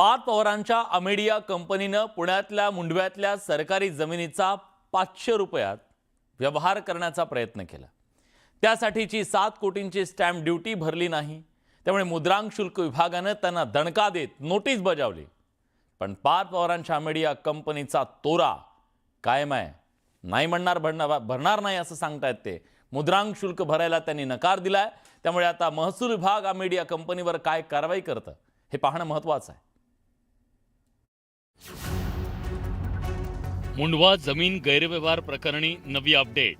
पाच पवारांच्या अमेडिया कंपनीनं पुण्यातल्या मुंडव्यातल्या सरकारी जमिनीचा पाचशे रुपयात व्यवहार करण्याचा प्रयत्न केला. त्यासाठीची सात कोटींची स्टॅम्प ड्युटी भरली नाही. त्यामुळे मुद्रांक शुल्क विभागानं त्यांना दणका देत नोटीस बजावली. पण पाच पवारांच्या अमेडिया कंपनीचा तोरा कायम आहे. नाही म्हणणार भरणार भरणार नाही असं सांगतायत ते. मुद्रांक शुल्क भरायला त्यांनी नकार दिलाय. त्यामुळे आता महसूल विभाग अमेडिया कंपनीवर काय कारवाई करतं हे पाहणं महत्त्वाचं आहे. मुंडवा जमीन गैरव्यवहार प्रकरणी नवी अपडेट.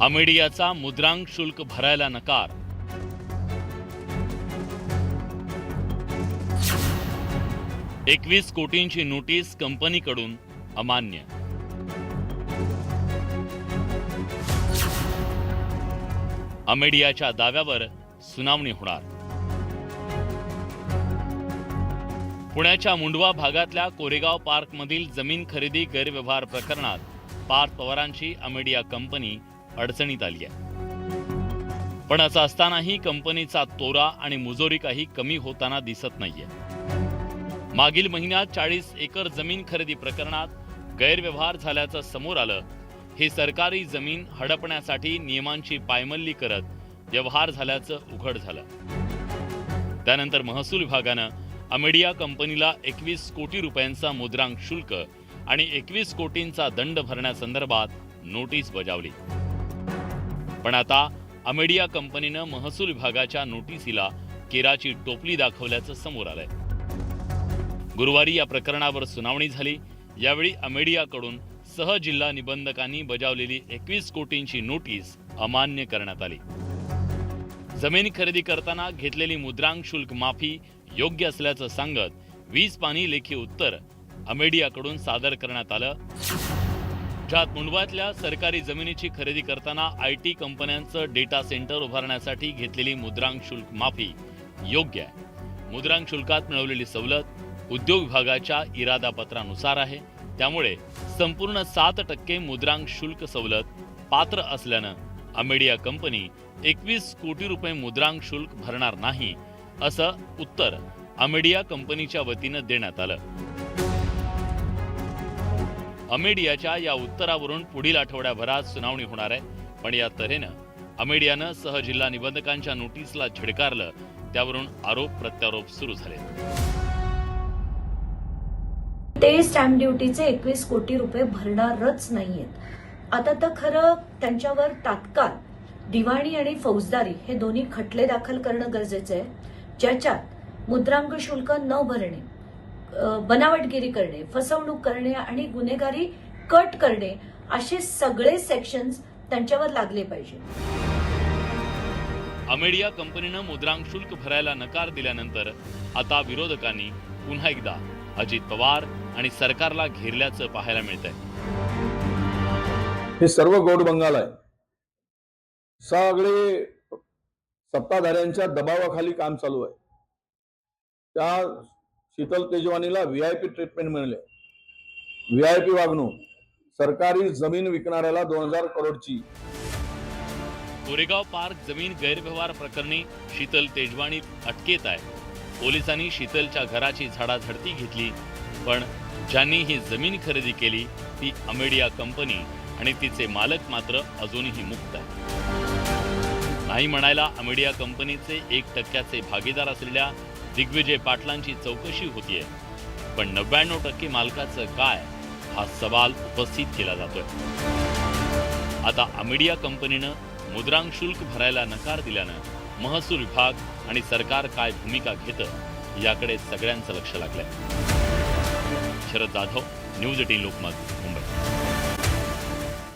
अमेडियाचा मुद्रांक शुल्क भरायला नकार. एकवीस कोटींची नोटीस कंपनीकडून अमान्य. अमेडियाच्या दाव्यावर सुनावणी होणार. पुण्याच्या मुंडवा भागातल्या कोरेगाव पार्कमधील जमीन खरेदी गैरव्यवहार प्रकरणात पार्थ पवारांची अमेडिया कंपनी अडचणीत आली आहे. पण असं असतानाही कंपनीचा तोरा आणि मुजोरी काही कमी होताना दिसत नाहीये. मागील महिन्यात चाळीस एकर जमीन खरेदी प्रकरणात गैरव्यवहार झाल्याचं समोर आलं. ही सरकारी जमीन हडपण्यासाठी नियमांची पायमल्ली करत व्यवहार झाल्याचं उघड झालं. त्यानंतर महसूल विभागानं अमेडिया कंपनीला एकवीस कोटी रुपयांचा मुद्रांक शुल्क आणि एकवीस कोटींचा दंड भरण्यासंदर्भात नोटीस बजावली. पण आता अमेडिया कंपनीनं महसूल विभागाच्या नोटिसीला केराची टोपली दाखवल्याचं समोर आलंय. गुरुवारी या प्रकरणावर सुनावणी झाली. यावेळी अमेडियाकडून सहजिल्हा निबंधकांनी बजावलेली एकवीस कोटींची नोटीस अमान्य करण्यात आली. जमीन खरेदी करताना घेतलेली मुद्रांक शुल्क माफी योग्य असल्याचं सांगत वीज पानी लेखी उत्तर अमेडियाकडून सादर करण्यात आलं. ज्यात मुंडवातल्या सरकारी जमिनीची खरेदी करताना आय टी कंपन्यांचं डेटा सेंटर उभारण्यासाठी घेतलेली मुद्रांक शुल्क माफी योग्य आहे. मुद्रांक शुल्कात मिळवलेली सवलत उद्योग विभागाच्या इरादापत्रानुसार आहे. त्यामुळे संपूर्ण सात टक्के मुद्रांक शुल्क सवलत पात्र असल्यानं अमेडिया कंपनी एकवीस कोटी रुपये मुद्रांक शुल्क भरणार नाही असं उत्तर अमेडिया कंपनीच्या वतीनं देण्यात आलं. अमेडियाच्या या उत्तरावरून पुढील आठवड्याभरात सुनावणी होणार आहे. पण या तऱ्हेनं अमेडियानं सहजिल्हा निबंधकांच्या नोटीसला झिडकारलं त्यावरून आरोप प्रत्यारोप सुरू झाले. ते स्टॅम्प ड्युटीचे एकवीस कोटी रुपये भरणारच नाहीयेत. आता तर खरं त्यांच्यावर तात्काळ दिवाणी आणि फौजदारी हे दोन्ही खटले दाखल करणं गरजेचं आहे. ज्याच्यात मुद्रांक शुल्क न भरणे बनावटगिरी करणे फसवणूक करणे आणि गुन्हेगारी कट करणे असे सगळे सेक्शन्स त्यांच्यावर लागले पाहिजे. अमेडिया कंपनीनं मुद्रांक शुल्क भरायला नकार दिल्यानंतर आता विरोधकांनी पुन्हा एकदा अजित पवार आणि सरकारला घेरल्याचं पाहायला मिळतंय. हे सर्व गोड बंगाल आहे. सगळे सत्ताधाऱ्यांच्या दबावाखाली काम चालू आहे. त्या शीतल तेजवानीला व्ही आय पी ट्रीटमेंट मिळाले. व्ही आय पी वागणूक. सरकारी जमीन विकणाऱ्याला दोन हजार करोडची. कोरेगाव पार्क जमीन गैरव्यवहार प्रकरणी शीतल तेजवानी अटकेत आहे. पोलिसांनी शीतलच्या घराची झाडाझडती घेतली पण ज्यांनी ही जमीन खरेदी केली ती अमेडिया कंपनी आणि तिचे मालक मात्र अजूनही मुक्त आहे नाही म्हणायला अमेडिया कंपनीचे एक टक्क्याचे भागीदार असलेल्या दिग्विजय पाटलांची चौकशी होतीये. पण नव्याण्णव टक्के मालकाचं काय? हा सवाल उपस्थित केला जातोय. आता अमेडिया कंपनीनं मुद्रांक शुल्क भरायला नकार दिल्यानं महसूल विभाग आणि सरकार काय भूमिका घेतं याकडे सगळ्यांचं लक्ष लागलंय. Sharad Jadhav news eighteen Lokmat Mumbai.